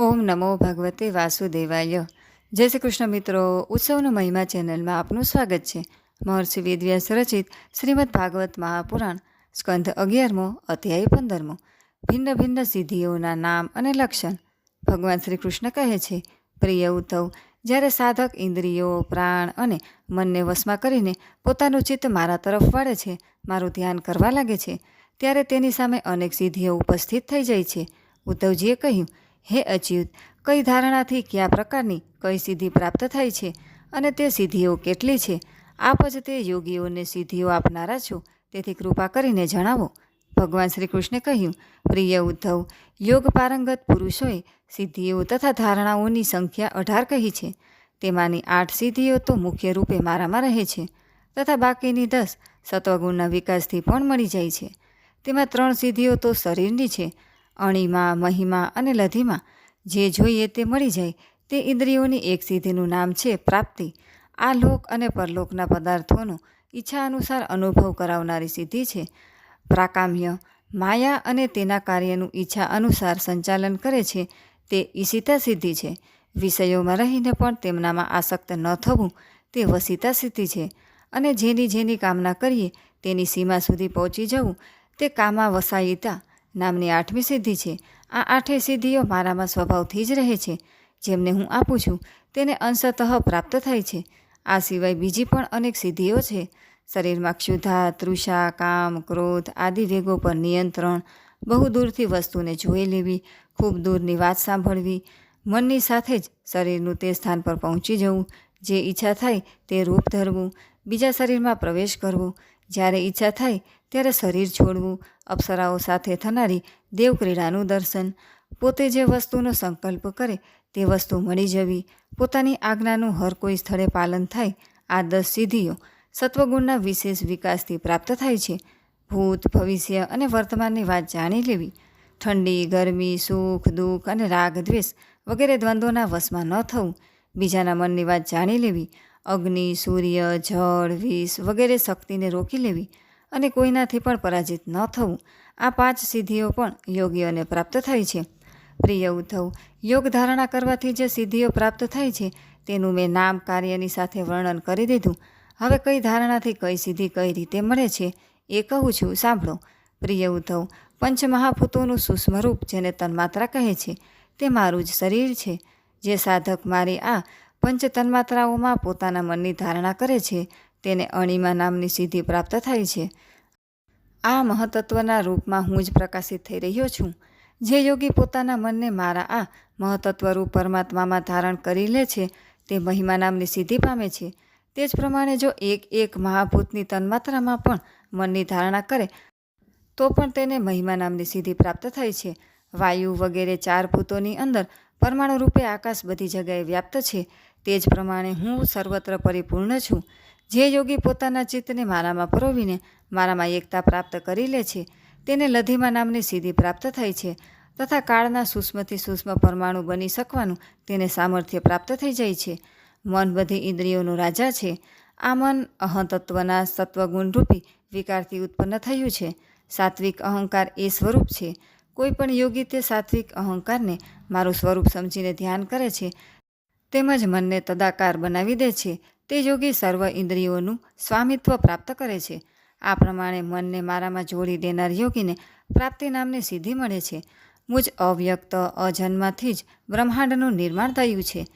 ઓમ નમો ભગવતે વાસુદેવાય. જય શ્રી કૃષ્ણ મિત્રો, ઉત્સવનો મહિમા ચેનલમાં આપનું સ્વાગત છે. મહર્ષિ વેદવ્યાસ રચિત શ્રીમદ ભાગવત મહાપુરાણ સ્કંધ અગિયારમો અધ્યાય પંદરમો. ભિન્ન ભિન્ન સિદ્ધિઓના નામ અને લક્ષણ. ભગવાન શ્રી કૃષ્ણ કહે છે, પ્રિય ઉદ્ધવ જ્યારે સાધક ઇન્દ્રિયો, પ્રાણ અને મનને વશમાં કરીને પોતાનું ચિત્ત મારા તરફ વાળે છે, મારું ધ્યાન કરવા લાગે છે, ત્યારે તેની સામે અનેક સિદ્ધિઓ ઉપસ્થિત થઈ જાય છે. ઉદ્ધવજીએ કહ્યું હે અચ્યુત કઈ ધારણાથી કયા પ્રકારની કઈ સિદ્ધિ પ્રાપ્ત થાય છે અને તે સિદ્ધિઓ કેટલી છે? આપ જ તે યોગીઓને સિદ્ધિઓ આપનારા છો, તેથી કૃપા કરીને જણાવો. ભગવાન શ્રી કૃષ્ણે કહ્યું, પ્રિય ઉદ્ધવ, યોગ પારંગત પુરુષોએ સિદ્ધિઓ તથા ધારણાઓની સંખ્યા અઢાર કહી છે. તેમાંની આઠ સિદ્ધિઓ તો મુખ્ય રૂપે મારામાં રહે છે, તથા બાકીની દસ સત્વગુણના વિકાસથી પણ મળી જાય છે. તેમાં ત્રણ સિદ્ધિઓ તો શરીરની છે અણીમાં, મહિમા અને લધીમાં જે જોઈએ તે મળી જાય તે ઇન્દ્રિયોની એક સિદ્ધિનું નામ છે પ્રાપ્તિ. આ લોક અને પરલોકના પદાર્થોનો ઈચ્છા અનુસાર અનુભવ કરાવનારી સિદ્ધિ છે. પ્રાકામ્ય, માયા અને તેના કાર્યનું ઈચ્છા અનુસાર સંચાલન કરે છે તે ઈશિતા સિદ્ધિ છે. વિષયોમાં રહીને પણ તેમનામાં આસક્ત ન થવું તે વસિતા સિદ્ધિ છે અને જેની જેની કામના કરીએ તેની સીમા સુધી પહોંચી જવું તે કામા વસાયિતા નામની આઠમી સિદ્ધિ છે. આ આઠેય સિદ્ધિઓ મારામાં સ્વભાવથી જ રહે છે. જેમને હું આપું છું, તેને અંશતઃ પ્રાપ્ત થાય છે. આ સિવાય બીજી પણ અનેક સિદ્ધિઓ છે. શરીરમાં ક્ષુધા, તૃષા, કામ, ક્રોધ આદિ વેગો પર નિયંત્રણ, બહુ દૂરથી વસ્તુને જોઈ લેવી, ખૂબ દૂરની વાત સાંભળવી, મનની સાથે જ શરીરનું તે સ્થાન પર પહોંચી જવું, જે ઈચ્છા થાય તે રૂપ ધરવું, બીજા શરીરમાં પ્રવેશ કરવો જ્યારે ઈચ્છા થાય ત્યારે શરીર છોડવું, અપ્સરાઓ સાથે થનારી દેવક્રીડાનું દર્શન. પોતે જે વસ્તુનો સંકલ્પ કરે તે વસ્તુ મળી જવી. પોતાની આજ્ઞાનું હર કોઈ સ્થળે પાલન થાય. આ દસ સિદ્ધિઓ સત્વગુણના વિશેષ વિકાસથી પ્રાપ્ત થાય છે. ભૂત, ભવિષ્ય અને વર્તમાનની વાત જાણી લેવી. ઠંડી, ગરમી, સુખ, દુઃખ અને રાગ, દ્વેષ વગેરે દ્વંદ્વોના વશમાં ન થવું. બીજાના મનની વાત જાણી લેવી. અગ્નિ, સૂર્ય, જળ, વિષ વગેરે શક્તિને રોકી લેવી અને કોઈનાથી પણ પરાજિત ન થવું, આ પાંચ સિદ્ધિઓ પણ યોગીઓને પ્રાપ્ત થાય છે. પ્રિય ઉદ્ધવ, યોગ ધારણા કરવાથી જે સિદ્ધિઓ પ્રાપ્ત થાય છે, તેનું મેં નામ કાર્યની સાથે વર્ણન કરી દીધું. હવે કઈ ધારણાથી કઈ સિદ્ધિ કઈ રીતે મળે છે, એ કહું છું, સાંભળો. પ્રિય ઉદ્ધવ, પંચમહાભૂતોનું સૂક્ષ્મ રૂપ જેને તન્માત્રા કહે છે, તે મારું જ શરીર છે. જે સાધક મારી આ પંચ તન્માત્રાઓમાં પોતાના મનની ધારણા કરે છે, તેને અણિમા નામની સિદ્ધિ પ્રાપ્ત થાય છે. આ મહતત્વના રૂપમાં હું જ પ્રકાશિત થઈ રહ્યો છું. જે યોગી પોતાના મનને મારા આ મહતત્વરૂપ પરમાત્મામાં ધારણ કરી લે છે, તે મહિમા નામની સિદ્ધિ પામે છે. તે જ પ્રમાણે જો એક એક મહાભૂતની તન્માત્રામાં પણ મનની ધારણા કરે, તો પણ તેને મહિમા નામની સિદ્ધિ પ્રાપ્ત થાય છે. વાયુ વગેરે ચાર ભૂતોની અંદર પરમાણુ રૂપે આકાશ બધી જગ્યાએ વ્યાપ્ત છે, તે જ પ્રમાણે હું સર્વત્ર પરિપૂર્ણ છું. જે યોગી પોતાના ચિત્તને મારામાં પરોવીને મારામાં એકતા પ્રાપ્ત કરી લે છે, તેને લધિમા નામની સિદ્ધિ પ્રાપ્ત થઈ છે તથા કાળના સૂક્ષ્મથી સૂક્ષ્મ પરમાણુ બની શકવાનું તેને સામર્થ્ય પ્રાપ્ત થઈ જાય છે. મન બધી ઇન્દ્રિયોનો રાજા છે. આ મન અહંતત્વના સત્વગુણરૂપી વિકારથી ઉત્પન્ન થયું છે. સાત્વિક અહંકાર એ સ્વરૂપ છે. કોઈ પણ યોગી તે સાત્વિક અહંકારને મારું સ્વરૂપ સમજીને ધ્યાન કરે છે, તેમજ મનને તદાકાર બનાવી દે છે, તે યોગી સર્વ ઇન્દ્રિયોનું સ્વામિત્વ પ્રાપ્ત કરે છે. આ પ્રમાણે મનને મારામાં જોડી દેનાર યોગીને પ્રાપ્તિ નામની સિદ્ધિ મળે છે. મુજ અવ્યક્ત અજન્માથી જ બ્રહ્માંડનું નિર્માણ થયું છે.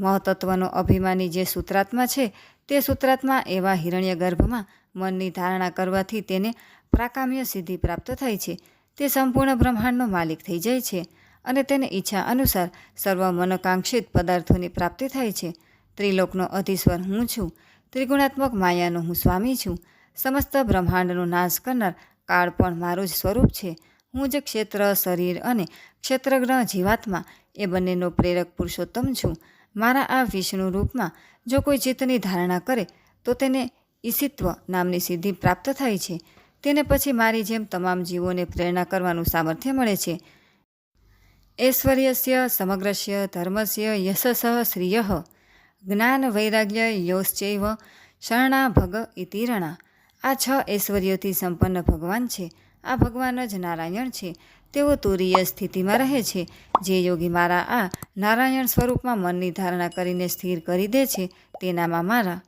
મહતત્વનો અભિમાની જે સૂત્રાત્મા છે, તે સૂત્રાત્મા એવા હિરણ્ય ગર્ભમાં મનની ધારણા કરવાથી તેને પ્રાકામ્ય સિદ્ધિ પ્રાપ્ત થાય છે. તે સંપૂર્ણ બ્રહ્માંડનો માલિક થઈ જાય છે અને તેને ઈચ્છા અનુસાર સર્વ મનોકાંક્ષિત પદાર્થોની પ્રાપ્તિ થાય છે. ત્રિલોકનો અધિસ્વર હું છું. ત્રિગુણાત્મક માયાનો હું સ્વામી છું. સમસ્ત બ્રહ્માંડનો નાશ કરનાર કાળ પણ મારું જ સ્વરૂપ છે. હું જ ક્ષેત્ર, શરીર અને ક્ષેત્રગ્રહ જીવાત્મા, એ બંનેનો પ્રેરક પુરુષોત્તમ છું. મારા આ વિષ્ણુ રૂપમાં જો કોઈ ચિત્તની ધારણા કરે, તો તેને ઈશિત્વ નામની સિદ્ધિ પ્રાપ્ત થાય છે. તેને પછી મારી જેમ તમામ જીવોને પ્રેરણા કરવાનું સામર્થ્ય મળે છે. ઐશ્વર્યસ્ય, સમગ્રસ્ય, ધર્મસ્ય, યશસ, શ્રિય. જ્ઞાન વૈરાગ્ય યોશ્ચૈવ શરણા ભગ ઇતિરણા આ છ ઐશ્વર્યોથી સંપન્ન ભગવાન છે. આ ભગવાન જ નારાયણ છે. તેઓ તુરીય સ્થિતિમાં રહે છે. જે યોગી મારા આ નારાયણ સ્વરૂપમાં મનની ધારણા કરીને સ્થિર કરી દે છે, તેનામાં મારા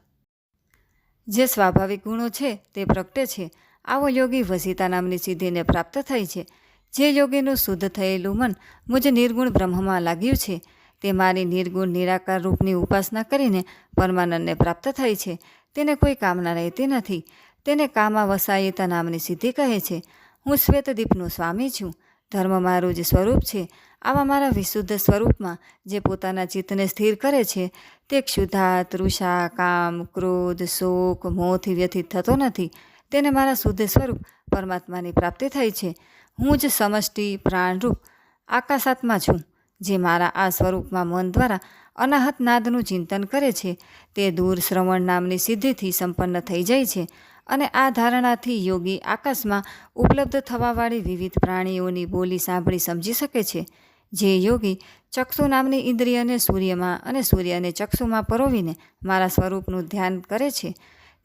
જે સ્વાભાવિક ગુણો છે, તે પ્રગટે છે. આવો યોગી વસિતા નામની સિદ્ધિને પ્રાપ્ત થઈ છે. જે યોગીનું શુદ્ધ થયેલું મન મુજ નિર્ગુણ બ્રહ્મમાં લાગ્યું છે, તે મારી નિર્ગુણ નિરાકાર રૂપની ઉપાસના કરીને પરમાનંદને પ્રાપ્ત થઈ છે. તેને કોઈ કામના રહેતી નથી. તેને કામા વસાયતા નામની સિદ્ધિ કહે છે. હું શ્વેતદીપનો સ્વામી છું. ધર્મ મારું જ સ્વરૂપ છે. આવા મારા વિશુદ્ધ સ્વરૂપમાં જે પોતાના ચિત્તને સ્થિર કરે છે, તે ક્ષુધા તૃષા કામ ક્રોધ, શોક મોહથી વ્યથિત થતો નથી. તેને મારા શુદ્ધ સ્વરૂપ પરમાત્માની પ્રાપ્તિ થઈ છે. હું જ સમષ્ટિ પ્રાણરૂપ આકાશાત્મા છું, જે મારા આ સ્વરૂપમાં મન દ્વારા અનાહત નાદનું ચિંતન કરે છે. તે દૂર શ્રવણ નામની સિદ્ધિથી સંપન્ન થઈ જાય છે અને આ ધારણાથી યોગી આકાશમાં ઉપલબ્ધ થવાવાળી વિવિધ પ્રાણીઓની બોલી સાંભળી સમજી શકે છે. જે યોગી ચક્ષુ નામની ઇન્દ્રિયને સૂર્યમાં અને સૂર્યને ચક્ષુમાં પરોવીને મારા સ્વરૂપનું ધ્યાન કરે છે.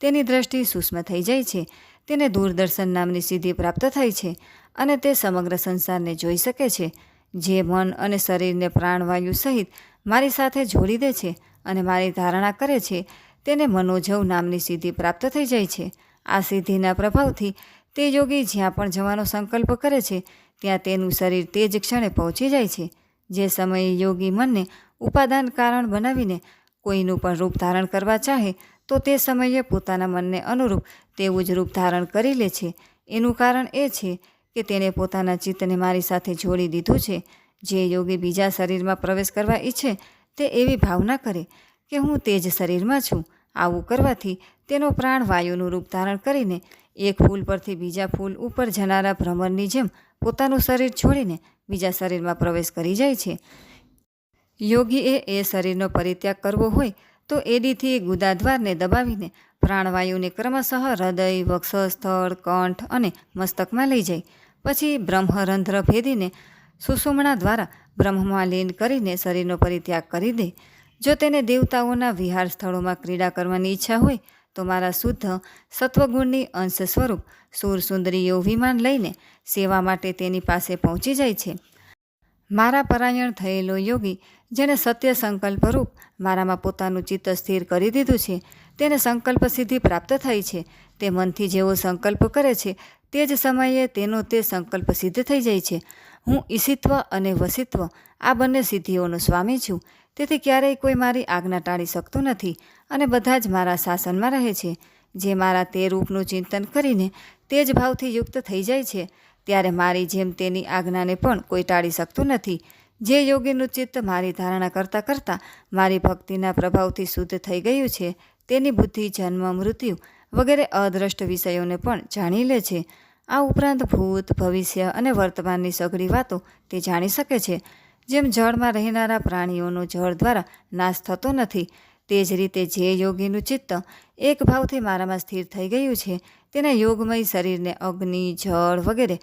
તેની દ્રષ્ટિ સૂક્ષ્મ થઈ જાય છે. તેને દૂરદર્શન નામની સિદ્ધિ પ્રાપ્ત થઈ છે અને તે સમગ્ર સંસારને જોઈ શકે છે. જે મન અને શરીરને પ્રાણવાયુ સહિત મારી સાથે જોડી દે છે અને મારી ધારણા કરે છે, તેને મનોજવ નામની સિદ્ધિ પ્રાપ્ત થઈ જાય છે. આ સિદ્ધિના પ્રભાવથી તે યોગી જ્યાં પણ જવાનો સંકલ્પ કરે છે, ત્યાં તેનું શરીર તે જ ક્ષણે પહોંચી જાય છે. જે સમયે યોગી મનને ઉપાદાન કારણ બનાવીને કોઈનું પણ રૂપ ધારણ કરવા ચાહે તો તે સમયે પોતાના મનને અનુરૂપ તેવું જ રૂપ ધારણ કરી લે છે. એનું કારણ એ છે કે તેણે પોતાના ચિત્તને મારી સાથે જોડી દીધું છે. જે યોગી બીજા શરીરમાં પ્રવેશ કરવા ઈચ્છે તે એવી ભાવના કરે કે હું તે જ શરીરમાં છું. આવું કરવાથી તેનો પ્રાણ વાયુનું રૂપ ધારણ કરીને એક ફૂલ પરથી બીજા ફૂલ ઉપર જનારા ભ્રમરની જેમ પોતાનું શરીર છોડીને બીજા શરીરમાં પ્રવેશ કરી જાય છે. યોગીએ એ શરીરનો પરિત્યાગ કરવો હોય તો એડીથી ગુદાદ્વારને દબાવીને પ્રાણવાયુને ક્રમશઃ હૃદય, વક્ષસ્થળ, કંઠ અને મસ્તકમાં લઈ જાય. પછી બ્રહ્મરંધ્ર ભેદીને સુષુમણા દ્વારા બ્રહ્મમાં લીન કરીને શરીરનો પરિત્યાગ કરી દે. જો તેને દેવતાઓના વિહાર સ્થળોમાં ક્રીડા કરવાની ઈચ્છા હોય, તો મારા શુદ્ધ સત્વગુણની અંશ સ્વરૂપ સુર સુંદરીઓ વિમાન લઈને સેવા માટે તેની પાસે પહોંચી જાય છે. મારા પરાયણ થયેલો યોગી જેને સત્ય સંકલ્પરૂપ મારામાં પોતાનું ચિત્ત સ્થિર કરી દીધું છે, તેને સંકલ્પ સિદ્ધિ પ્રાપ્ત થઈ છે, તે મનથી જેવો સંકલ્પ કરે છે, તે જ સમયે તેનો તે સંકલ્પ સિદ્ધ થઈ જાય છે. હું ઈશિત્વ અને વસિત્વ, આ બંને સિદ્ધિઓનો સ્વામી છું, તેથી ક્યારેય કોઈ મારી આજ્ઞા ટાળી શકતું નથી અને બધા જ મારા શાસનમાં રહે છે. જે મારા તે રૂપનું ચિંતન કરીને તે જ ભાવથી યુક્ત થઈ જાય છે ત્યારે મારી જેમ તેની આજ્ઞાને પણ કોઈ ટાળી શકતું નથી. જે યોગીનું ચિત્ત મારી ધારણા કરતાં કરતાં મારી ભક્તિના પ્રભાવથી શુદ્ધ થઈ ગયું છે, તેની બુદ્ધિ, જન્મ, મૃત્યુ વગેરે અદ્રષ્ટ વિષયોને પણ જાણી લે છે. આ ઉપરાંત ભૂત, ભવિષ્ય અને વર્તમાનની સઘળી વાતો તે જાણી શકે છે. જેમ જળમાં રહેનારા પ્રાણીઓનો જળ દ્વારા નાશ થતો નથી, તે જ રીતે જે યોગીનું ચિત્ત એક ભાવથી મારામાં સ્થિર થઈ ગયું છે, તેના યોગમય શરીરને અગ્નિ, જળ વગેરે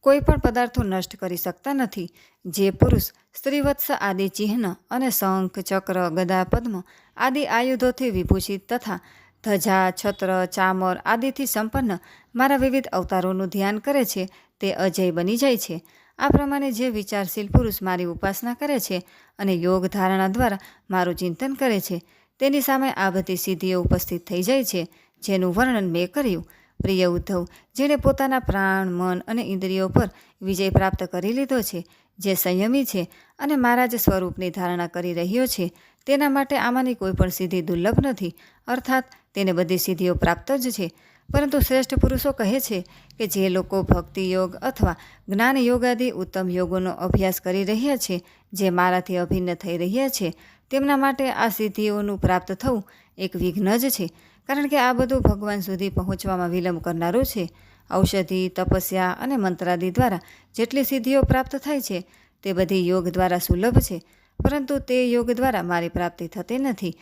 કોઈ પણ પદાર્થો નષ્ટ કરી શકતા નથી. જે પુરુષ સ્ત્રીવત્સ આદિ ચિહ્ન અને શંખ, ચક્ર, ગદા, પદ્મ આદિ આયુધોથી વિભૂષિત તથા ધજા, છત્ર, ચામર આદિથી સંપન્ન મારા વિવિધ અવતારોનું ધ્યાન કરે છે, તે અજય બની જાય છે. આ પ્રમાણે જે વિચારશીલ પુરુષ મારી ઉપાસના કરે છે અને યોગ ધારણા દ્વારા મારું ચિંતન કરે છે, તેની સામે આ બધી સિદ્ધિઓ ઉપસ્થિત થઈ જાય છે, જેનું વર્ણન મેં કર્યું. પ્રિય ઉદ્ધવ, જેણે પોતાના પ્રાણ, મન અને ઇન્દ્રિયો પર વિજય પ્રાપ્ત કરી લીધો છે, જે સંયમી છે અને મારા જ સ્વરૂપની ધારણા કરી રહ્યો છે, તેના માટે આમાંની કોઈ પણ સિદ્ધિ દુર્લભ નથી, અર્થાત તેને બધી સિદ્ધિઓ પ્રાપ્ત જ છે. પરંતુ શ્રેષ્ઠ પુરુષો કહે છે કે જે લોકો ભક્તિ યોગ અથવા જ્ઞાન યોગ આદિ ઉત્તમ યોગોનો અભ્યાસ કરી રહ્યા છે, જે મારાથી અભિન્ન થઈ રહ્યા છે, તેમના માટે આ સિદ્ધિઓનું પ્રાપ્ત થવું એક વિઘ્ન જ છે. કારણ કે આ બધું ભગવાન સુધી પહોંચવામાં વિલંબ કરનારું છે. ઔષધિ, તપસ્યા અને મંત્રાદિ દ્વારા જેટલી સિદ્ધિઓ પ્રાપ્ત થાય છે, તે બધી યોગ દ્વારા સુલભ છે. પરંતુ તે યોગ દ્વારા મારી પ્રાપ્તિ થતી નથી.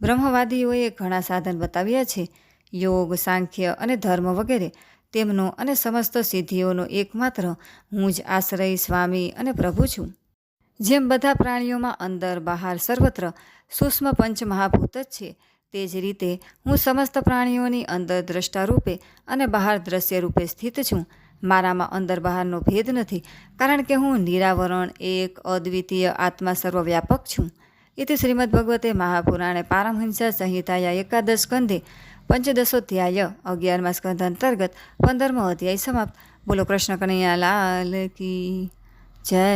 બ્રહ્મવાદીઓએ ઘણા સાધન બતાવ્યા છે. યોગ, સાંખ્ય અને ધર્મ વગેરે. તેમનો અને સમસ્ત સિદ્ધિઓનો એકમાત્ર હું જ આશ્રય, સ્વામી અને પ્રભુ છું. જેમ બધા પ્રાણીઓમાં અંદર, બહાર, સર્વત્ર સૂક્ષ્મ પંચ મહાભૂત જ છે. તે જ રીતે હું સમસ્ત પ્રાણીઓની અંદર દ્રષ્ટા રૂપે અને બહાર દ્રશ્ય રૂપે સ્થિત છું. મારામાં અંદર બહારનો ભેદ નથી, કારણ કે હું નિરાવરણ, એક અદ્વિતીય આત્મા સર્વવ્યાપક છું. એથી શ્રીમદ ભગવતે મહાપુરાણે પારમહંસા સંહિતાયા એકાદશ સ્કંધે પંચદશોધ્યાય અગિયારમા સ્કંધ અંતર્ગત પંદરમો અધ્યાય સમાપ્ત. બોલો કૃષ્ણ કનૈયા લાલ કી જય.